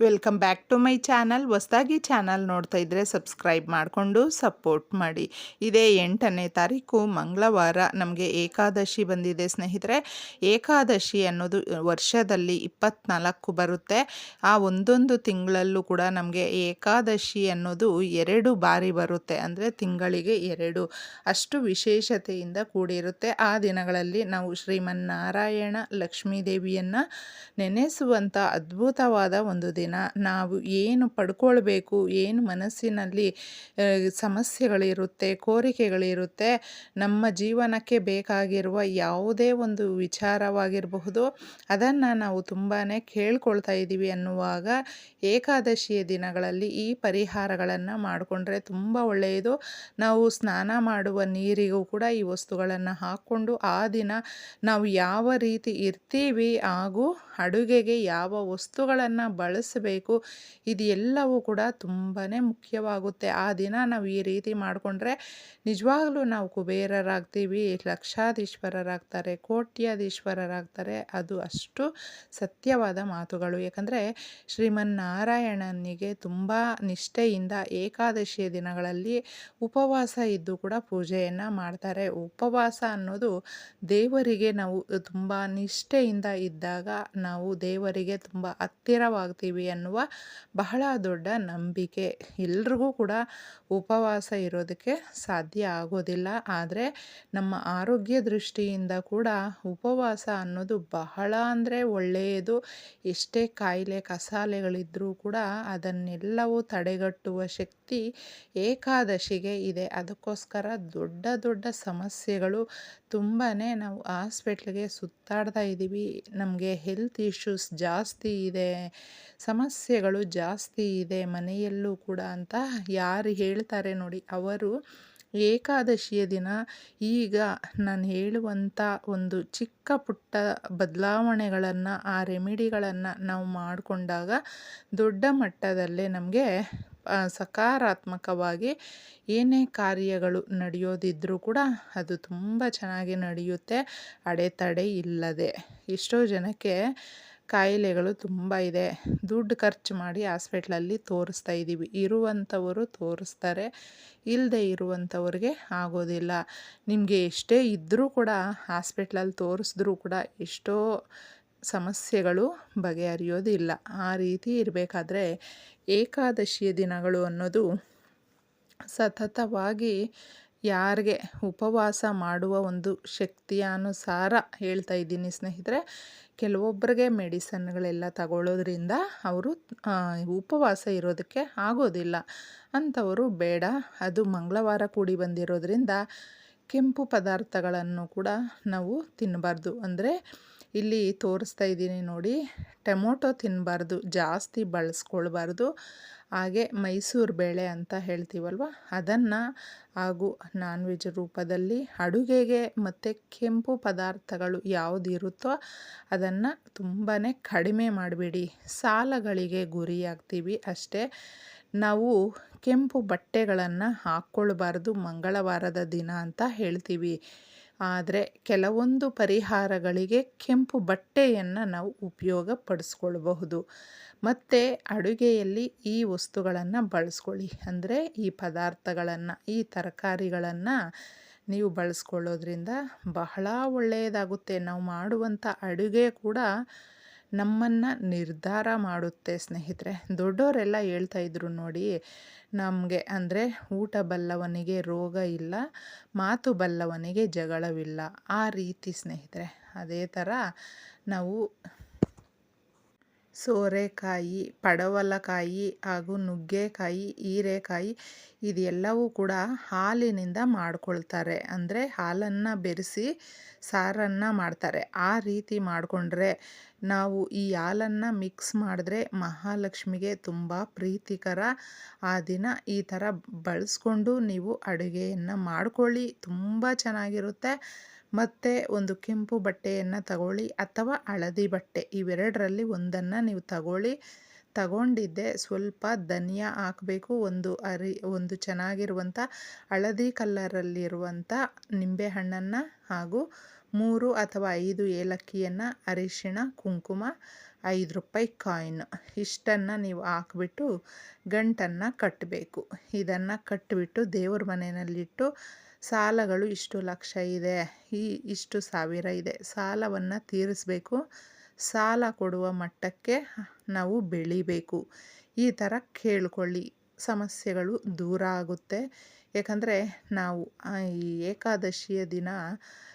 Welcome back to my channel. ಹೊಸ್ದಾಗಿ channel ನೋಡ್ತಾ ಇದ್ದರೆ ಸಬ್ಸ್ಕ್ರೈಬ್ ಮಾಡಿಕೊಂಡು ಸಪೋರ್ಟ್ ಮಾಡಿ. ಇದೇ ಎಂಟನೇ ತಾರೀಕು ಮಂಗಳವಾರ ನಮಗೆ ಏಕಾದಶಿ ಬಂದಿದೆ ಸ್ನೇಹಿತರೆ. ಏಕಾದಶಿ ಅನ್ನೋದು ವರ್ಷದಲ್ಲಿ ಇಪ್ಪತ್ನಾಲ್ಕು ಬರುತ್ತೆ. ಆ ಒಂದೊಂದು ತಿಂಗಳಲ್ಲೂ ಕೂಡ ನಮಗೆ ಏಕಾದಶಿ ಅನ್ನೋದು ಎರಡು ಬಾರಿ ಬರುತ್ತೆ. ಅಂದರೆ ತಿಂಗಳಿಗೆ ಎರಡು. ಅಷ್ಟು ವಿಶೇಷತೆಯಿಂದ ಕೂಡಿರುತ್ತೆ. ಆ ದಿನಗಳಲ್ಲಿ ನಾವು ಶ್ರೀಮನ್ನಾರಾಯಣ ಲಕ್ಷ್ಮೀ ದೇವಿಯನ್ನು ನೆನೆಸುವಂಥ ಅದ್ಭುತವಾದ ಒಂದು ದಿನ. ನಾವು ಏನು ಪಡ್ಕೊಳ್ಬೇಕು, ಏನು ಮನಸ್ಸಿನಲ್ಲಿ ಸಮಸ್ಯೆಗಳಿರುತ್ತೆ, ಕೋರಿಕೆಗಳಿರುತ್ತೆ, ನಮ್ಮ ಜೀವನಕ್ಕೆ ಬೇಕಾಗಿರುವ ಯಾವುದೇ ಒಂದು ವಿಚಾರವಾಗಿರಬಹುದು, ಅದನ್ನು ನಾವು ತುಂಬಾ ಕೇಳ್ಕೊಳ್ತಾ ಇದ್ದೀವಿ ಅನ್ನುವಾಗ ಏಕಾದಶಿಯ ದಿನಗಳಲ್ಲಿ ಈ ಪರಿಹಾರಗಳನ್ನು ಮಾಡಿಕೊಂಡ್ರೆ ತುಂಬ ಒಳ್ಳೆಯದು. ನಾವು ಸ್ನಾನ ಮಾಡುವ ನೀರಿಗೂ ಕೂಡ ಈ ವಸ್ತುಗಳನ್ನು ಹಾಕ್ಕೊಂಡು ಆ ದಿನ ನಾವು ಯಾವ ರೀತಿ ಇರ್ತೀವಿ ಹಾಗೂ ಅಡುಗೆಗೆ ಯಾವ ವಸ್ತುಗಳನ್ನು ಬಳಸಬೇಕು ಇದು ಎಲ್ಲವೂ ಕೂಡ ತುಂಬಾ ಮುಖ್ಯವಾಗುತ್ತೆ. ಆ ದಿನ ನಾವು ಈ ರೀತಿ ಮಾಡಿಕೊಂಡ್ರೆ ನಿಜವಾಗ್ಲೂ ನಾವು ಕುಬೇರರಾಗ್ತೀವಿ, ಲಕ್ಷಾಧೀಶ್ವರರಾಗ್ತಾರೆ, ಕೋಟ್ಯಾಧೀಶ್ವರರಾಗ್ತಾರೆ. ಅದು ಅಷ್ಟು ಸತ್ಯವಾದ ಮಾತುಗಳು. ಯಾಕಂದರೆ ಶ್ರೀಮನ್ನಾರಾಯಣನಿಗೆ ತುಂಬ ನಿಷ್ಠೆಯಿಂದ ಏಕಾದಶಿಯ ದಿನಗಳಲ್ಲಿ ಉಪವಾಸ ಇದ್ದು ಕೂಡ ಪೂಜೆಯನ್ನು ಮಾಡ್ತಾರೆ. ಉಪವಾಸ ಅನ್ನೋದು ದೇವರಿಗೆ ನಾವು ತುಂಬ ನಿಷ್ಠೆಯಿಂದ ಇದ್ದಾಗ ನಾವು ದೇವರಿಗೆ ತುಂಬ ಹತ್ತಿರವಾಗ್ತೀವಿ. ಅನ್ನುವ ಬಹಳ ದೊಡ್ಡ ನಂಬಿಕೆ. ಎಲ್ರಿಗೂ ಕೂಡ ಉಪವಾಸ ಇರೋದಕ್ಕೆ ಸಾಧ್ಯ ಆಗೋದಿಲ್ಲ. ಆದರೆ ನಮ್ಮ ಆರೋಗ್ಯ ದೃಷ್ಟಿಯಿಂದ ಕೂಡ ಉಪವಾಸ ಅನ್ನೋದು ಬಹಳ ಅಂದರೆ ಒಳ್ಳೆಯದು. ಎಷ್ಟೇ ಕಾಯಿಲೆ ಕಸಾಲೆಗಳಿದ್ದರೂ ಕೂಡ ಅದನ್ನೆಲ್ಲವೂ ತಡೆಗಟ್ಟುವ ಶಕ್ತಿ ಏಕಾದಶಿಗೆ ಇದೆ. ಅದಕ್ಕೋಸ್ಕರ ದೊಡ್ಡ ದೊಡ್ಡ ಸಮಸ್ಯೆಗಳು ತುಂಬಾ ನಾವು ಹಾಸ್ಪಿಟ್ಲಿಗೆ ಸುತ್ತಾಡ್ತಾ ಇದ್ದೀವಿ. ನಮಗೆ ಹೆಲ್ತ್ ಇಶ್ಯೂಸ್ ಜಾಸ್ತಿ ಇದೆ. ಸಮಸ್ಯೆಗಳು ಜಾಸ್ತಿ ಇದೆ ಮನೆಯಲ್ಲೂ ಕೂಡ ಅಂತ ಯಾರು ಹೇಳ್ತಾರೆ ನೋಡಿ. ಅವರು ಏಕಾದಶಿಯ ದಿನ ಈಗ ನಾನು ಹೇಳುವಂಥ ಒಂದು ಚಿಕ್ಕ ಪುಟ್ಟ ಬದಲಾವಣೆಗಳನ್ನು, ಆ ರೆಮಿಡಿಗಳನ್ನು ನಾವು ಮಾಡಿಕೊಂಡಾಗ ದೊಡ್ಡ ಮಟ್ಟದಲ್ಲೇ ನಮಗೆ ಸಕಾರಾತ್ಮಕವಾಗಿ ಏನೇ ಕಾರ್ಯಗಳು ನಡೆಯೋದಿದ್ರೂ ಕೂಡ ಅದು ತುಂಬ ಚೆನ್ನಾಗಿ ನಡೆಯುತ್ತೆ. ಅಡೆತಡೆ ಇಲ್ಲದೆ ಎಷ್ಟೋ ಜನಕ್ಕೆ ಕಾಯಿಲೆಗಳು ತುಂಬ ಇದೆ. ದುಡ್ಡು ಖರ್ಚು ಮಾಡಿ ಹಾಸ್ಪಿಟ್ಲಲ್ಲಿ ತೋರಿಸ್ತಾ ಇದ್ದೀವಿ. ಇರುವಂಥವರು ತೋರಿಸ್ತಾರೆ. ಇಲ್ಲದೆ ಇರುವಂಥವ್ರಿಗೆ ಆಗೋದಿಲ್ಲ. ನಿಮಗೆ ಎಷ್ಟೇ ಇದ್ದರೂ ಕೂಡ ಹಾಸ್ಪಿಟ್ಲಲ್ಲಿ ತೋರಿಸಿದ್ರೂ ಕೂಡ ಎಷ್ಟೋ ಸಮಸ್ಯೆಗಳು ಬಗೆಹರಿಯೋದಿಲ್ಲ. ಆ ರೀತಿ ಇರಬೇಕಾದ್ರೆ ಏಕಾದಶಿಯ ದಿನಗಳು ಅನ್ನೋದು ಸತತವಾಗಿ ಯಾರಿಗೆ ಉಪವಾಸ ಮಾಡುವ ಒಂದು ಶಕ್ತಿಯ ಅನುಸಾರ ಹೇಳ್ತಾ ಇದ್ದೀನಿ ಸ್ನೇಹಿತರೆ. ಕೆಲವೊಬ್ಬರಿಗೆ ಮೆಡಿಸನ್ಗಳೆಲ್ಲ ತಗೊಳ್ಳೋದ್ರಿಂದ ಅವರು ಉಪವಾಸ ಇರೋದಕ್ಕೆ ಆಗೋದಿಲ್ಲ. ಅಂಥವರು ಬೇಡ. ಅದು ಮಂಗಳವಾರ ಕೂಡಿ ಬಂದಿರೋದ್ರಿಂದ ಕೆಂಪು ಪದಾರ್ಥಗಳನ್ನು ಕೂಡ ನಾವು ತಿನ್ನಬಾರ್ದು. ಅಂದರೆ ಇಲ್ಲಿ ತೋರಿಸ್ತಾ ಇದ್ದೀನಿ ನೋಡಿ. ಟೊಮೊಟೊ ತಿನ್ನಬಾರ್ದು ಜಾಸ್ತಿ ಬಳಸ್ಕೊಳ್ಬಾರ್ದು. ಹಾಗೆ ಮೈಸೂರು ಬೇಳೆ ಅಂತ ಹೇಳ್ತೀವಲ್ವ? ಅದನ್ನು ಹಾಗೂ ನಾನ್ ವೆಜ್ ರೂಪದಲ್ಲಿ ಅಡುಗೆಗೆ ಮತ್ತು ಕೆಂಪು ಪದಾರ್ಥಗಳು ಯಾವುದಿರುತ್ತೋ ಅದನ್ನು ತುಂಬಾ ಕಡಿಮೆ ಮಾಡಿಬಿಡಿ. ಸಾಲಗಳಿಗೆ ಗುರಿಯಾಗ್ತೀವಿ ಅಷ್ಟೇ. ನಾವು ಕೆಂಪು ಬಟ್ಟೆಗಳನ್ನು ಹಾಕ್ಕೊಳ್ಬಾರ್ದು ಮಂಗಳವಾರದ ದಿನ ಅಂತ ಹೇಳ್ತೀವಿ. ಆದರೆ ಕೆಲವೊಂದು ಪರಿಹಾರಗಳಿಗೆ ಕೆಂಪು ಬಟ್ಟೆಯನ್ನು ನಾವು ಉಪಯೋಗ ಪಡಿಸ್ಕೊಳ್ಬಹುದು ಮತ್ತು ಅಡುಗೆಯಲ್ಲಿ ಈ ವಸ್ತುಗಳನ್ನು ಬಳಸ್ಕೊಳ್ಳಿ. ಅಂದರೆ ಈ ಪದಾರ್ಥಗಳನ್ನು, ಈ ತರಕಾರಿಗಳನ್ನು ನೀವು ಬಳಸ್ಕೊಳ್ಳೋದ್ರಿಂದ ಬಹಳ ಒಳ್ಳೆಯದಾಗುತ್ತೆ ನಾವು ಮಾಡುವಂಥ ಅಡುಗೆ ಕೂಡ ನಮ್ಮನ್ನು ನಿರ್ಧಾರ ಮಾಡುತ್ತೆ ಸ್ನೇಹಿತರೆ. ದೊಡ್ಡವರೆಲ್ಲ ಹೇಳ್ತಾ ಇದ್ರು ನೋಡಿ, ನಮಗೆ ಅಂದರೆ ಊಟ ಬಲ್ಲವನಿಗೆ ರೋಗ ಇಲ್ಲ, ಮಾತು ಬಲ್ಲವನಿಗೆ ಜಗಳವಿಲ್ಲ. ಆ ರೀತಿ ಸ್ನೇಹಿತರೆ, ಅದೇ ಥರ ನಾವು ಸೋರೆಕಾಯಿ, ಪಡವಲಕಾಯಿ ಹಾಗೂ ನುಗ್ಗೆಕಾಯಿ, ಹೀರೆಕಾಯಿ ಇದೆಲ್ಲವೂ ಕೂಡ ಹಾಲಿನಿಂದ ಮಾಡ್ಕೊಳ್ತಾರೆ. ಅಂದರೆ ಹಾಲನ್ನು ಬೆರೆಸಿ ಸಾರನ್ನು ಮಾಡ್ತಾರೆ. ಆ ರೀತಿ ಮಾಡಿಕೊಂಡ್ರೆ ನಾವು ಈ ಹಾಲನ್ನು ಮಿಕ್ಸ್ ಮಾಡಿದ್ರೆ ಮಹಾಲಕ್ಷ್ಮಿಗೆ ತುಂಬ ಪ್ರೀತಿಕರ ಆ ದಿನ. ಈ ಥರ ಬಳಸ್ಕೊಂಡು ನೀವು ಅಡುಗೆಯನ್ನು ಮಾಡಿಕೊಳ್ಳಿ, ತುಂಬ ಚೆನ್ನಾಗಿರುತ್ತೆ. ಮತ್ತು ಒಂದು ಕೆಂಪು ಬಟ್ಟೆಯನ್ನು ತಗೊಳ್ಳಿ ಅಥವಾ ಹಳದಿ ಬಟ್ಟೆ, ಇವೆರಡರಲ್ಲಿ ಒಂದನ್ನು ನೀವು ತಗೊಳ್ಳಿ. ತಗೊಂಡಿದ್ದೆ. ಸ್ವಲ್ಪ ಧನಿಯಾ ಹಾಕಬೇಕು, ಒಂದು ಅರಿ, ಒಂದು ಚೆನ್ನಾಗಿರುವಂಥ ಹಳದಿ ಕಲ್ಲರಲ್ಲಿರುವಂಥ ನಿಂಬೆಹಣ್ಣನ್ನು ಹಾಗೂ ಮೂರು ಅಥವಾ ಐದು ಏಲಕ್ಕಿಯನ್ನು, ಅರಿಶಿಣ, ಕುಂಕುಮ, ಐದು ರೂಪಾಯಿ ಕಾಯಿನ್ ಇಷ್ಟನ್ನು ನೀವು ಹಾಕ್ಬಿಟ್ಟು ಗಂಟನ್ನು ಕಟ್ಟಬೇಕು ಇದನ್ನು ಕಟ್ಟಿಬಿಟ್ಟು ದೇವ್ರ ಮನೆಯಲ್ಲಿಟ್ಟು ಸಾಲಗಳು ಇಷ್ಟು ಲಕ್ಷ ಇದೆ, ಈ ಇಷ್ಟು ಸಾವಿರ ಇದೆ, ಸಾಲವನ್ನು ತೀರಿಸಬೇಕು. ಸಾಲ ಕೊಡುವ ಮಟ್ಟಕ್ಕೆ ನಾವು ಬೆಳಿಬೇಕು. ಈ ಥರ ಕೇಳ್ಕೊಳ್ಳಿ. ಸಮಸ್ಯೆಗಳು ದೂರ ಆಗುತ್ತೆ. ಏಕೆಂದರೆ ನಾವು ಈ ಏಕಾದಶಿಯ ದಿನ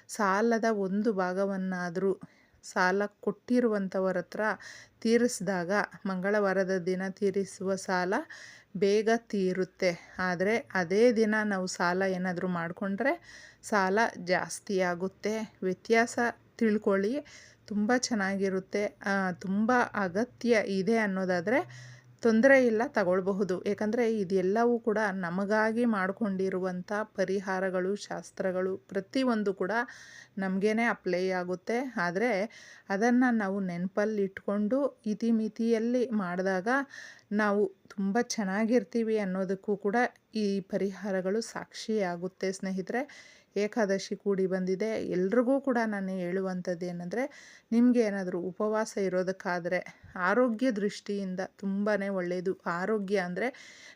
ಸಾಲದ ಒಂದು ಭಾಗವನ್ನಾದರೂ ಸಾಲ ಕೊಟ್ಟಿರುವಂಥವರ ಹತ್ರ ತೀರಿಸಿದಾಗ ಮಂಗಳವಾರದ ದಿನ ತೀರಿಸುವ ಸಾಲ ಬೇಗ ತೀರುತ್ತೆ. ಆದರೆ ಅದೇ ದಿನ ನಾವು ಸಾಲ ಏನಾದರೂ ಮಾಡಿಕೊಂಡ್ರೆ ಸಾಲ ಜಾಸ್ತಿ ಆಗುತ್ತೆ. ವ್ಯತ್ಯಾಸ ತಿಳ್ಕೊಳ್ಳಿ. ತುಂಬ ಚೆನ್ನಾಗಿರುತ್ತೆ. ತುಂಬ ಅಗತ್ಯ ಇದೆ ಅನ್ನೋದಾದರೆ ತೊಂದರೆ ಇಲ್ಲ ತಗೊಳ್ಬಹುದು. ಏಕೆಂದರೆ ಇದೆಲ್ಲವೂ ಕೂಡ ನಮಗಾಗಿ ಮಾಡಿಕೊಂಡಿರುವಂಥ ಪರಿಹಾರಗಳು, ಶಾಸ್ತ್ರಗಳು ಪ್ರತಿಯೊಂದು ಕೂಡ ನಮಗೇನೆ ಅಪ್ಲೈ ಆಗುತ್ತೆ. ಆದರೆ ಅದನ್ನು ನಾವು ನೆನಪಲ್ಲಿ ಇಟ್ಕೊಂಡು ಇತಿಮಿತಿಯಲ್ಲಿ ಮಾಡಿದಾಗ ನಾವು ತುಂಬ ಚೆನ್ನಾಗಿರ್ತೀವಿ ಅನ್ನೋದಕ್ಕೂ ಕೂಡ ಈ ಪರಿಹಾರಗಳು ಸಾಕ್ಷಿಯಾಗುತ್ತೆ ಸ್ನೇಹಿತರೆ. ಏಕಾದಶಿ ಕೂಡಿ ಬಂದಿದೆ. ಎಲ್ರಿಗೂ ಕೂಡ ನಾನು ಹೇಳುವಂಥದ್ದು ಏನಂದರೆ, ನಿಮಗೆ ಏನಾದರೂ ಉಪವಾಸ ಇರೋದಕ್ಕಾದರೆ ಆರೋಗ್ಯ ದೃಷ್ಟಿಯಿಂದ ತುಂಬಾ ಒಳ್ಳೆಯದು ಆರೋಗ್ಯ ಅಂದರೆ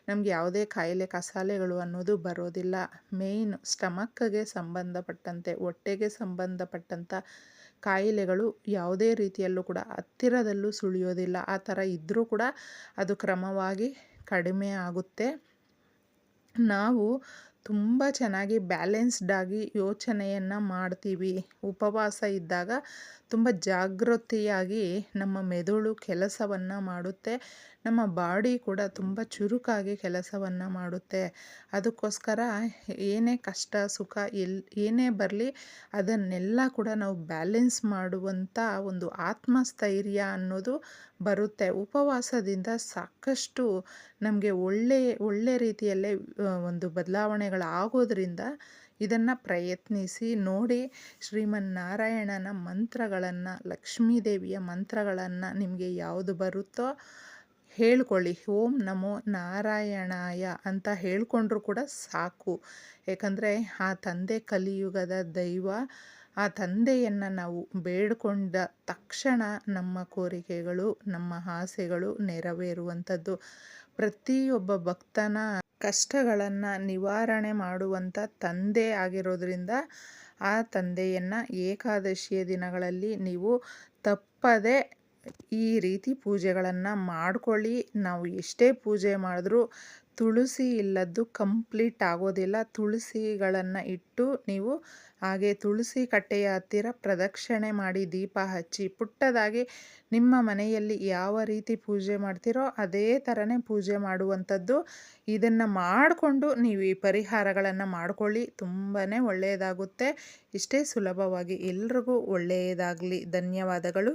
ನಮಗೆ ಯಾವುದೇ ಕಾಯಿಲೆ, ಕಸಾಲೆಗಳು ಅನ್ನೋದು ಬರೋದಿಲ್ಲ. ಮೇಯ್ನ್ ಸ್ಟಮಕ್ಗೆ ಸಂಬಂಧಪಟ್ಟಂತೆ, ಹೊಟ್ಟೆಗೆ ಸಂಬಂಧಪಟ್ಟಂಥ ಕಾಯಿಲೆಗಳು ಯಾವುದೇ ರೀತಿಯಲ್ಲೂ ಕೂಡ ಹತ್ತಿರದಲ್ಲೂ ಸುಳಿಯೋದಿಲ್ಲ. ಆ ಥರ ಇದ್ದರೂ ಕೂಡ ಅದು ಕ್ರಮವಾಗಿ ಕಡಿಮೆ ಆಗುತ್ತೆ. ನಾವು ತುಂಬ ಚೆನ್ನಾಗಿ ಬ್ಯಾಲೆನ್ಸ್ಡಾಗಿ ಯೋಚನೆಯನ್ನು ಮಾಡ್ತೀವಿ. ಉಪವಾಸ ಇದ್ದಾಗ ತುಂಬ ಜಾಗೃತಿಯಾಗಿ ನಮ್ಮ ಮೆದುಳು ಕೆಲಸವನ್ನು ಮಾಡುತ್ತೆ. ನಮ್ಮ ಬಾಡಿ ಕೂಡ ತುಂಬ ಚುರುಕಾಗಿ ಕೆಲಸವನ್ನು ಮಾಡುತ್ತೆ. ಅದಕ್ಕೋಸ್ಕರ ಏನೇ ಕಷ್ಟ, ಸುಖ ಎಲ್ಲಿ ಏನೇ ಬರಲಿ ಅದನ್ನೆಲ್ಲ ಕೂಡ ನಾವು ಬ್ಯಾಲೆನ್ಸ್ ಮಾಡುವಂಥ ಒಂದು ಆತ್ಮಸ್ಥೈರ್ಯ ಅನ್ನೋದು ಬರುತ್ತೆ. ಉಪವಾಸದಿಂದ ಸಾಕಷ್ಟು ನಮಗೆ ಒಳ್ಳೆ ಒಳ್ಳೆ ರೀತಿಯಲ್ಲೇ ಒಂದು ಬದಲಾವಣೆಗಳಾಗೋದ್ರಿಂದ ಇದನ್ನು ಪ್ರಯತ್ನಿಸಿ ನೋಡಿ ಶ್ರೀಮನ್ನಾರಾಯಣನ ಮಂತ್ರಗಳನ್ನು, ಲಕ್ಷ್ಮೀದೇವಿಯ ಮಂತ್ರಗಳನ್ನು ನಿಮಗೆ ಯಾವುದು ಬರುತ್ತೋ ಹೇಳ್ಕೊಳ್ಳಿ. ಓಂ ನಮೋ ನಾರಾಯಣಾಯ ಅಂತ ಹೇಳ್ಕೊಂಡ್ರೂ ಕೂಡ ಸಾಕು. ಏಕೆಂದರೆ ಆ ತಂದೆ ಕಲಿಯುಗದ ದೈವ, ಆ ತಂದೆಯನ್ನು ನಾವು ಬೇಡ್ಕೊಂಡ ತಕ್ಷಣ ನಮ್ಮ ಕೋರಿಕೆಗಳು, ನಮ್ಮ ಆಸೆಗಳು ನೆರವೇರುವಂಥದ್ದು. ಪ್ರತಿಯೊಬ್ಬ ಭಕ್ತನ ಕಷ್ಟಗಳನ್ನು ನಿವಾರಣೆ ಮಾಡುವಂಥ ತಂದೆ ಆಗಿರೋದ್ರಿಂದ ಆ ತಂದೆಯನ್ನು ಏಕಾದಶಿಯ ದಿನಗಳಲ್ಲಿ ನೀವು ತಪ್ಪದೆ ಈ ರೀತಿ ಪೂಜೆಗಳನ್ನು ಮಾಡ್ಕೊಳ್ಳಿ. ನಾವು ಎಷ್ಟೇ ಪೂಜೆ ಮಾಡಿದ್ರೂ ತುಳಸಿ ಇಲ್ಲದ್ದು ಕಂಪ್ಲೀಟ್ ಆಗೋದಿಲ್ಲ. ತುಳಸಿಗಳನ್ನು ಇಟ್ಟು ನೀವು ಹಾಗೆ ತುಳಸಿ ಕಟ್ಟೆಯ ಹತ್ತಿರ ಪ್ರದಕ್ಷಿಣೆ ಮಾಡಿ ದೀಪ ಹಚ್ಚಿ, ಪುಟ್ಟದಾಗಿ ನಿಮ್ಮ ಮನೆಯಲ್ಲಿ ಯಾವ ರೀತಿ ಪೂಜೆ ಮಾಡ್ತೀರೋ ಅದೇ ಥರನೇ ಪೂಜೆ ಮಾಡುವಂಥದ್ದು. ಇದನ್ನು ಮಾಡಿಕೊಂಡು ನೀವು ಈ ಪರಿಹಾರಗಳನ್ನು ಮಾಡಿಕೊಳ್ಳಿ. ತುಂಬಾ ಒಳ್ಳೆಯದಾಗುತ್ತೆ. ಇಷ್ಟೇ ಸುಲಭವಾಗಿ ಎಲ್ರಿಗೂ ಒಳ್ಳೆಯದಾಗಲಿ. ಧನ್ಯವಾದಗಳು.